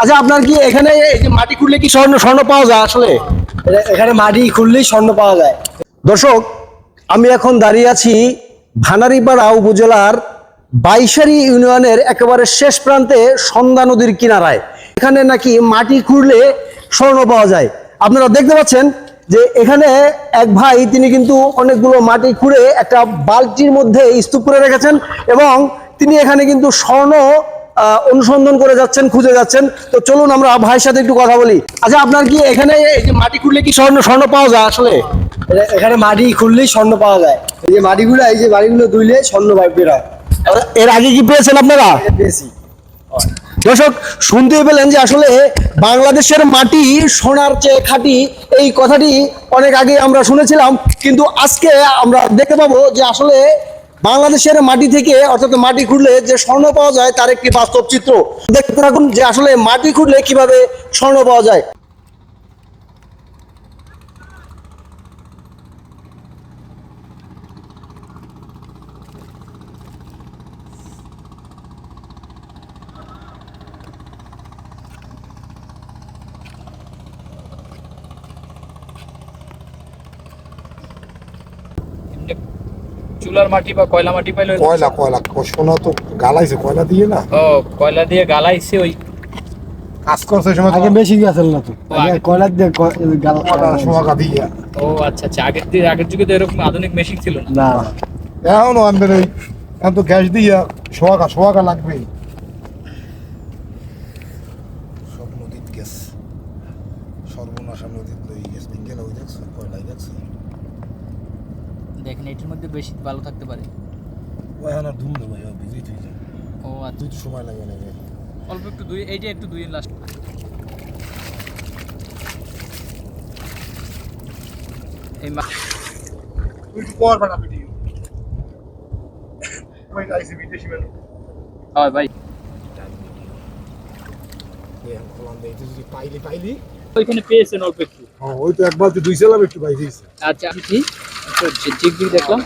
আচ্ছা আপনার কি এখানে এই যে মাটি খুঁড়লে কি স্বর্ণ স্বর্ণ পাওয়া যায় আসলে? এখানে মাটি খুললেই স্বর্ণ পাওয়া যায়। দর্শক আমি এখন দাঁড়িয়ে আছি ভানারীপাড়া উপজেলার বাইশারি ইউনিয়নের একেবারে শেষ প্রান্তে সন্ধ্যা নদীর কিনারায়। এখানে নাকি মাটি খুঁড়লে স্বর্ণ পাওয়া যায়। আপনারা দেখতে পাচ্ছেন যে এখানে এক ভাই তিনি কিন্তু অনেকগুলো মাটি খুঁড়ে একটা বালতির মধ্যে স্তূপ করে রেখেছেন এবং তিনি এখানে কিন্তু স্বর্ণ অনুসন্ধান করে যাচ্ছেন খুঁজে যাচ্ছেন। তো চলুন আমরা ভাইয়ের সাথে একটু কথা বলি। আচ্ছা আপনার কি এখানে এই যে মাটি খুঁড়লে কি স্বর্ণ স্বর্ণ পাওয়া যায় আসলে? এখানে মাটি খুললেই স্বর্ণ পাওয়া যায়। এই যে মাটিগুলো এই যে বাড়িগুলো ধুইলে স্বর্ণ বের হয়। এর আগে কি পেয়েছেন আপনারা? পেয়েছি। দর্শক শুনতে পেলেন যে আসলে বাংলাদেশের মাটি সোনার চেয়ে খাঁটি। এই কথাটি অনেক আগে আমরা শুনেছিলাম কিন্তু আজকে আমরা দেখতে পাবো যে আসলে বাংলাদেশের মাটি থেকে, অর্থাৎ মাটি খুঁড়লে যে স্বর্ণ পাওয়া যায়, তার একটি বাস্তব চিত্র। দেখতে থাকুন যে আসলে মাটি খুঁড়লে কীভাবে স্বর্ণ পাওয়া যায়। চুলার মাটি বা কয়লা মাটি পাইলে কয়লা কয়লা। সোনা তো গালাইছে কয়লা দিয়ে না? ও কয়লা দিয়ে গালাইছে ওই কাজ করছে ওই সময় আগে বেশি গেছিল না তো? আগে- দিয়ে গাল সোহাগা দিয়ে। ও আচ্ছা আচ্ছা। আগের দিয়ে আগের যুগে তো এরকম আধুনিক মেশিন ছিল না? এখনও আমাদের ওই এখন তো গ্যাস দিয়া সোহাগা সোহাগা লাগবেই। সব গ্যাস সর্বনাশা নদীত লই গ্যাস ভেঙে ওই দেখছ কয়লাই দেখছ দেখেন এটির মধ্যে বেশি ভালো থাকতে পারে। এখন আর ধুম দেবো ও আচ্ছা। দুই সময় লাগে অল্প একটু দুই এইটা একটু দুই লাস্ট এই মা- তুই পর বেটা ভিডিও ওই আইসি বিদেশি মেনু হয় ভাই। পাইলি পাইলি। ওইখানে পেয়েছেন অল্প একটু। হ্যাঁ ওই তো একবার দুই চালাম একটু পাইছিস আচ্ছা আমি কি? ঠিক ঠিক দেখলাম।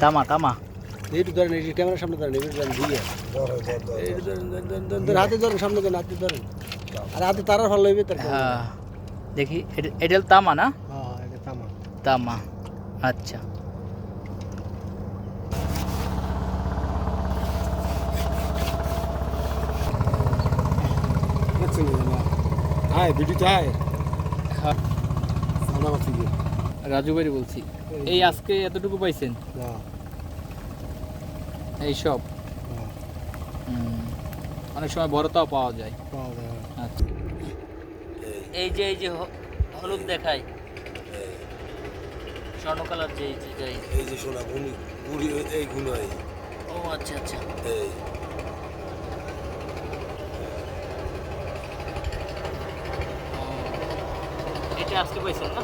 তামা তামা। একটু ধরেন এই ক্যামেরার সামনে ধরেন একটু ধরেন হাতে ধরেন সামনে ধরেন হাতে ধরেন। আর হাতে তারার ভালো হইবে তার হ্যাঁ দেখি এটা- তামা না? হ্যাঁ তামা। আচ্ছা। আয় ভিডিওতে আয় হ্যাঁ। রাজু ভাই বলছি এই আজকে এতটুকু পাইছেন? না এই সব। হুম। অনেক সময় বড়তাও পাওয়া যায়। পাওয়া যায় হ্যাঁ। আচ্ছা। এই যে এই যে হ- হলুদ দেখায় স্বর্ণ কালার যে এই যে। যাই এই যে সোনা গুণি গুড়ি এই ও আচ্ছা আচ্ছা। এই। ও, এটা আজকে পাইছেন না?